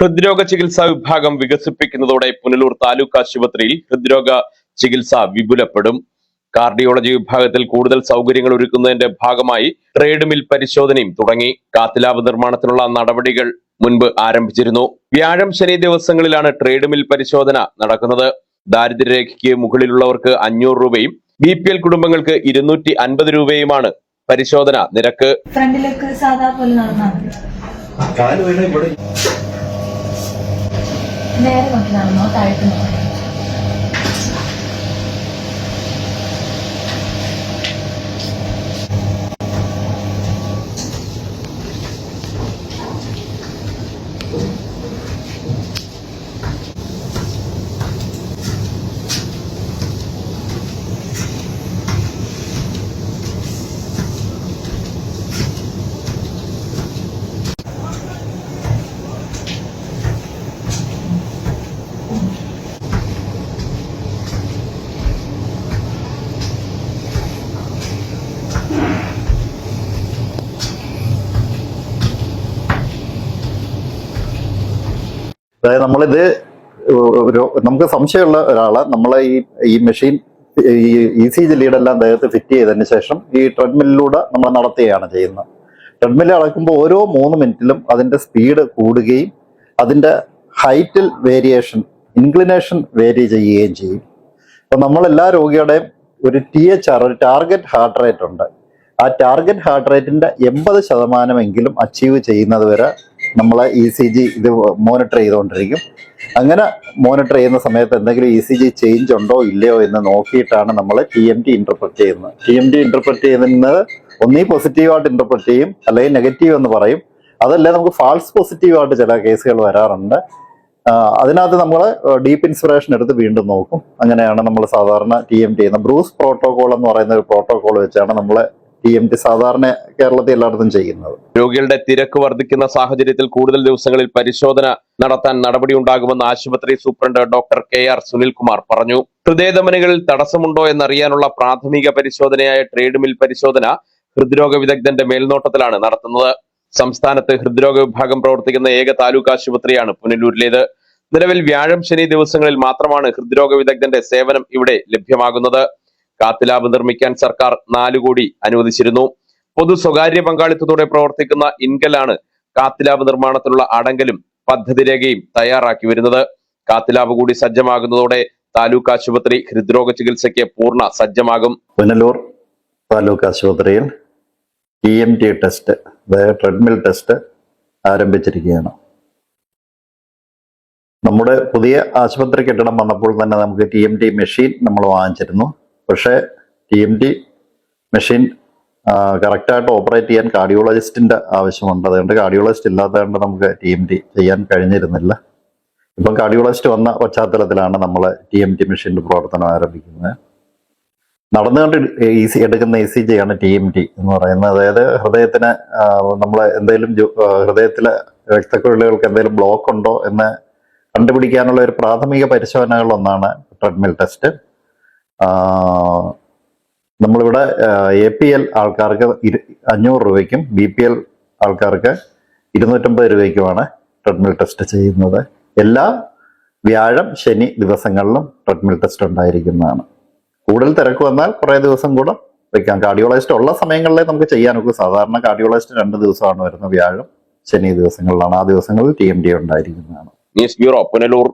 ഹൃദ്രോഗ ചികിത്സാ വിഭാഗം വികസിപ്പിക്കുന്നതോടെ പുനലൂർ താലൂക്ക് ആശുപത്രിയിൽ ഹൃദ്രോഗ ചികിത്സ വിപുലപ്പെടും. കാർഡിയോളജി വിഭാഗത്തിൽ കൂടുതൽ സൗകര്യങ്ങൾ ഒരുക്കുന്നതിന്റെ ഭാഗമായി ട്രേഡ് മിൽ പരിശോധനയും തുടങ്ങി. കാത്തിലാബ് നിർമ്മാണത്തിനുള്ള നടപടികൾ മുൻപ് ആരംഭിച്ചിരുന്നു. വ്യാഴം ശനി ദിവസങ്ങളിലാണ് ട്രേഡ് മിൽ പരിശോധന നടക്കുന്നത്. ദാരിദ്ര്യരേഖയ്ക്ക് മുകളിലുള്ളവർക്ക് അഞ്ഞൂറ് രൂപയും ബി പി എൽ കുടുംബങ്ങൾക്ക് ഇരുന്നൂറ്റി അൻപത് രൂപയുമാണ് പരിശോധന നിരക്ക്. ഫ്രണ്ടിലേക്ക് സാധാ പോലെ നടന്നാൽ ねえ、まきなの、大工の。അതായത് നമ്മളിത് നമുക്ക് സംശയമുള്ള ഒരാളെ. നമ്മളെ ഈ ഈ മെഷീൻ ഈ ഇ സി ജി ലീഡെല്ലാം ദേഹത്ത് ഫിറ്റ് ചെയ്തതിന് ശേഷം ഈ ട്രെഡ്മില്ലിലൂടെ നമ്മൾ നടത്തുകയാണ് ചെയ്യുന്നത്. ട്രെഡ്മില്ല് അളക്കുമ്പോൾ ഓരോ മൂന്ന് മിനിറ്റിലും അതിന്റെ സ്പീഡ് കൂടുകയും അതിന്റെ ഹൈറ്റിൽ വേരിയേഷൻ ഇൻക്ലിനേഷൻ വേരി ചെയ്യുകയും ചെയ്യും. അപ്പോൾ നമ്മളെല്ലാ രോഗിയുടെയും ഒരു ടി എച്ച് ആർ ഒരു ടാർഗറ്റ് ഹാർട്ട് റേറ്റ് ഉണ്ട്. ആ ടാർഗറ്റ് ഹാർട്ട് റേറ്റിന്റെ എൺപത് ശതമാനമെങ്കിലും അച്ചീവ് ചെയ്യുന്നത് വരെ നമ്മളെ ഇ സി ജി ഇത് മോണിറ്റർ ചെയ്തുകൊണ്ടിരിക്കും. അങ്ങനെ മോണിറ്റർ ചെയ്യുന്ന സമയത്ത് എന്തെങ്കിലും ഇ സി ജി ചേഞ്ച് ഉണ്ടോ ഇല്ലയോ എന്ന് നോക്കിയിട്ടാണ് നമ്മൾ ടി എം ടി ഇന്റർപ്രറ്റ് ചെയ്യുന്നത്. ടി എം ടി ഇന്റർപ്രറ്റ് ചെയ്യുന്നത് ഒന്നീ പോസിറ്റീവായിട്ട് ഇന്റർപ്രറ്റ് ചെയ്യും അല്ലെങ്കിൽ നെഗറ്റീവ് എന്ന് പറയും. അതല്ലേ നമുക്ക് ഫാൾസ് പോസിറ്റീവായിട്ട് ചില കേസുകൾ വരാറുണ്ട്. അതിനകത്ത് നമ്മൾ ഡീപ്പ് ഇൻസ്പിറേഷൻ എടുത്ത് വീണ്ടും നോക്കും. അങ്ങനെയാണ് നമ്മൾ സാധാരണ ടി എം ടി ചെയ്യുന്നത്. ബ്രൂസ് പ്രോട്ടോകോൾ എന്ന് പറയുന്ന ഒരു പ്രോട്ടോകോൾ വെച്ചാണ് നമ്മൾ ടി എം ടി സാധാരണ കേരളത്തിൽ എല്ലായിടത്തും ചെയ്യുന്നത്. രോഗികളുടെ തിരക്ക് വർദ്ധിക്കുന്ന സാഹചര്യത്തിൽ കൂടുതൽ ദിവസങ്ങളിൽ പരിശോധന നടത്താൻ നടപടിയുണ്ടാകുമെന്ന് ആശുപത്രി superintendent doctor K R Sunilkumar പറഞ്ഞു. ഹൃദയധമനികളിൽ തടസ്സമുണ്ടോ എന്നറിയാനുള്ള പ്രാഥമിക പരിശോധനയായ ട്രേഡ് മിൽ പരിശോധന ഹൃദ്രോഗ വിദഗ്ധന്റെ മേൽനോട്ടത്തിലാണ് നടത്തുന്നത്. സംസ്ഥാനത്ത് ഹൃദ്രോഗ വിഭാഗം പ്രവർത്തിക്കുന്ന ഏക താലൂക്ക് ആശുപത്രിയാണ് പുനലൂരിലേത്. നിലവിൽ വ്യാഴം ശനി ദിവസങ്ങളിൽ മാത്രമാണ് ഹൃദ്രോഗ വിദഗ്ധന്റെ സേവനം ഇവിടെ ലഭ്യമാകുന്നത്. കാത്തിലാബ് നിർമ്മിക്കാൻ സർക്കാർ നാലു കോടി അനുവദിച്ചിരുന്നു. പൊതു സ്വകാര്യ പങ്കാളിത്തത്തോടെ പ്രവർത്തിക്കുന്ന ഇൻകലാണ് കാത്തിലാബ് നിർമ്മാണത്തിനുള്ള അടങ്കലും പദ്ധതി രേഖയും തയ്യാറാക്കി വരുന്നത്. കാത്തിലാബ് കൂടി സജ്ജമാകുന്നതോടെ താലൂക്ക് ആശുപത്രി ഹൃദ്രോഗ ചികിത്സയ്ക്ക് പൂർണ സജ്ജമാകും. പുനലൂർ താലൂക്ക് ആശുപത്രിയിൽ ടി എം ടി ടെസ്റ്റ് അതായത് ട്രെഡ്മിൽ ടെസ്റ്റ് ആരംഭിച്ചിരിക്കുകയാണ്. നമ്മുടെ പുതിയ ആശുപത്രി കെട്ടിടം വന്നപ്പോൾ തന്നെ നമുക്ക് ടി എം ടി മെഷീൻ നമ്മൾ വാങ്ങിച്ചിരുന്നു. പക്ഷേ ടി എം ടി മെഷീൻ കറക്റ്റായിട്ട് ഓപ്പറേറ്റ് ചെയ്യാൻ കാർഡിയോളജിസ്റ്റിന്റെ ആവശ്യമുണ്ട്. അതുകൊണ്ട് കാർഡിയോളജിസ്റ്റ് ഇല്ലാത്തതുകൊണ്ട് നമുക്ക് ടി എം ടി ചെയ്യാൻ കഴിഞ്ഞിരുന്നില്ല. ഇപ്പം കാർഡിയോളജിസ്റ്റ് വന്ന പശ്ചാത്തലത്തിലാണ് നമ്മൾ ടി എം ടി മെഷീന്റെ പ്രവർത്തനം ആരംഭിക്കുന്നത്. നടന്നുകൊണ്ട് ഇ സി എടുക്കുന്ന ഇ സി ജി ആണ് ടി എം ടി എന്ന് പറയുന്നത്. അതായത് ഹൃദയത്തിന് നമ്മൾ എന്തെങ്കിലും ഹൃദയത്തിലെ രക്തക്കുഴലുകൾക്ക് എന്തെങ്കിലും ബ്ലോക്ക് ഉണ്ടോ എന്ന് കണ്ടുപിടിക്കാനുള്ള ഒരു പ്രാഥമിക പരിശോധനകളൊന്നാണ് ട്രെഡ്മിൽ ടെസ്റ്റ്. നമ്മളിവിടെ എ പി എൽ ആൾക്കാർക്ക് അഞ്ഞൂറ് രൂപയ്ക്കും ബി പി എൽ ആൾക്കാർക്ക് ഇരുന്നൂറ്റമ്പത് രൂപയ്ക്കുമാണ് ട്രെഡ്മിൽ ടെസ്റ്റ് ചെയ്യുന്നത്. എല്ലാ വ്യാഴം ശനി ദിവസങ്ങളിലും ട്രെഡ്മിൽ ടെസ്റ്റ് ഉണ്ടായിരിക്കുന്നതാണ്. കൂടുതൽ തിരക്ക് വന്നാൽ കുറേ ദിവസം കൂടെ വെക്കാം. കാർഡിയോളജിസ്റ്റ് ഉള്ള സമയങ്ങളിലേ നമുക്ക് ചെയ്യാനൊക്കെ. സാധാരണ കാർഡിയോളജിസ്റ്റ് രണ്ട് ദിവസമാണ് വരുന്നത് വ്യാഴം ശനി ദിവസങ്ങളിലാണ്. ആ ദിവസങ്ങളിൽ ടി എം ഡി ഉണ്ടായിരിക്കുന്നതാണ്. News bureau Punalur